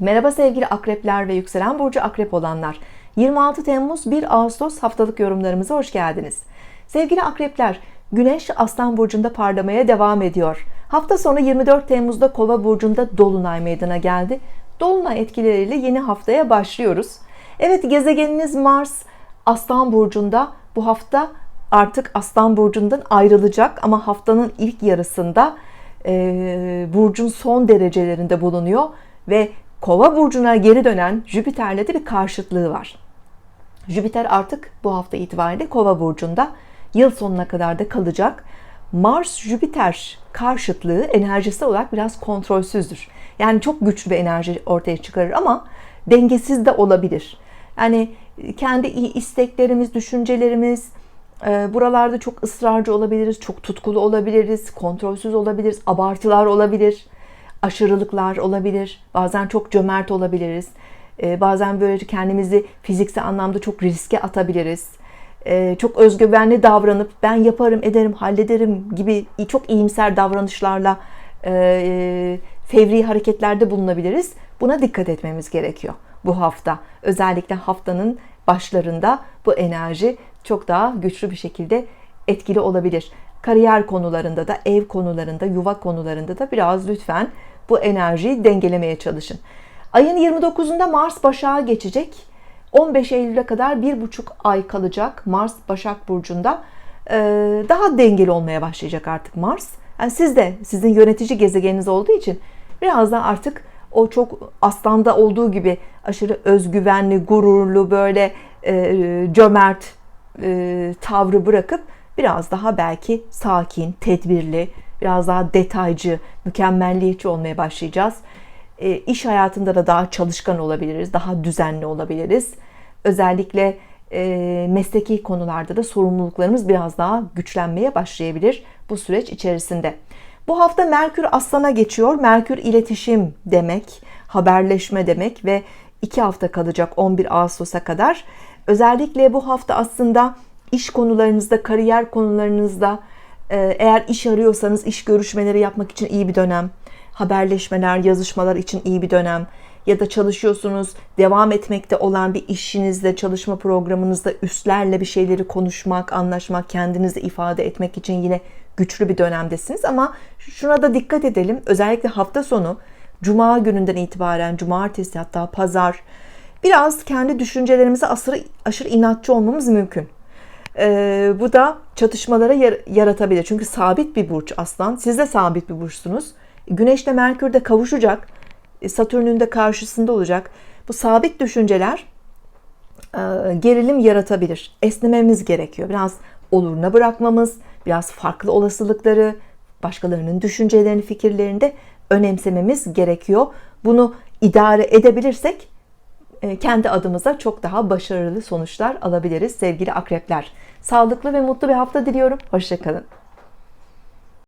Merhaba sevgili akrepler ve yükselen burcu akrep olanlar. 26 Temmuz 1 Ağustos haftalık yorumlarımıza hoş geldiniz. Sevgili akrepler, Güneş Aslan burcunda parlamaya devam ediyor. Hafta sonu 24 Temmuz'da Kova burcunda dolunay meydana geldi. Dolunay etkileriyle yeni haftaya başlıyoruz. Evet gezegeniniz Mars Aslan burcunda bu hafta artık Aslan burcundan ayrılacak ama haftanın ilk yarısında e, burcun son derecelerinde bulunuyor ve Kova burcuna geri dönen Jüpiter'le de bir karşıtlığı var. Jüpiter artık bu hafta itibariyle Kova burcunda yıl sonuna kadar da kalacak. Mars Jüpiter karşıtlığı enerjisi olarak biraz kontrolsüzdür. Yani çok güçlü bir enerji ortaya çıkarır ama dengesiz de olabilir. Yani kendi isteklerimiz, düşüncelerimiz, e, buralarda çok ısrarcı olabiliriz, çok tutkulu olabiliriz, kontrolsüz olabiliriz, abartılar olabilir aşırılıklar olabilir. Bazen çok cömert olabiliriz. Bazen böyle kendimizi fiziksel anlamda çok riske atabiliriz. Çok özgüvenli davranıp ben yaparım, ederim, hallederim gibi çok iyimser davranışlarla fevri hareketlerde bulunabiliriz. Buna dikkat etmemiz gerekiyor bu hafta. Özellikle haftanın başlarında bu enerji çok daha güçlü bir şekilde etkili olabilir. Kariyer konularında da, ev konularında, yuva konularında da biraz lütfen bu enerjiyi dengelemeye çalışın. Ayın 29'unda Mars Başak'a geçecek. 15 Eylül'e kadar bir buçuk ay kalacak Mars Başak Burcu'nda. Ee, daha dengeli olmaya başlayacak artık Mars. Yani siz de sizin yönetici gezegeniniz olduğu için biraz da artık o çok aslanda olduğu gibi aşırı özgüvenli, gururlu, böyle e, cömert e, tavrı bırakıp biraz daha belki sakin, tedbirli, biraz daha detaycı, mükemmelliyetçi olmaya başlayacağız. E, iş hayatında da daha çalışkan olabiliriz, daha düzenli olabiliriz. Özellikle e, mesleki konularda da sorumluluklarımız biraz daha güçlenmeye başlayabilir bu süreç içerisinde. Bu hafta Merkür Aslan'a geçiyor. Merkür iletişim demek, haberleşme demek ve iki hafta kalacak 11 Ağustos'a kadar. Özellikle bu hafta aslında iş konularınızda, kariyer konularınızda e, eğer iş arıyorsanız iş görüşmeleri yapmak için iyi bir dönem. Haberleşmeler, yazışmalar için iyi bir dönem. Ya da çalışıyorsunuz, devam etmekte olan bir işinizde, çalışma programınızda üstlerle bir şeyleri konuşmak, anlaşmak, kendinizi ifade etmek için yine güçlü bir dönemdesiniz. Ama şuna da dikkat edelim. Özellikle hafta sonu, cuma gününden itibaren, cumartesi hatta pazar, biraz kendi düşüncelerimize aşırı, aşırı inatçı olmamız mümkün. Ee, bu da çatışmalara yaratabilir. Çünkü sabit bir burç aslan. Siz de sabit bir burçsunuz. Güneş de Merkür de kavuşacak. E, Satürn'ün de karşısında olacak. Bu sabit düşünceler e, gerilim yaratabilir. Esnememiz gerekiyor. Biraz oluruna bırakmamız, biraz farklı olasılıkları, başkalarının düşüncelerini, fikirlerini de önemsememiz gerekiyor. Bunu idare edebilirsek kendi adımıza çok daha başarılı sonuçlar alabiliriz sevgili akrepler. Sağlıklı ve mutlu bir hafta diliyorum. Hoşçakalın.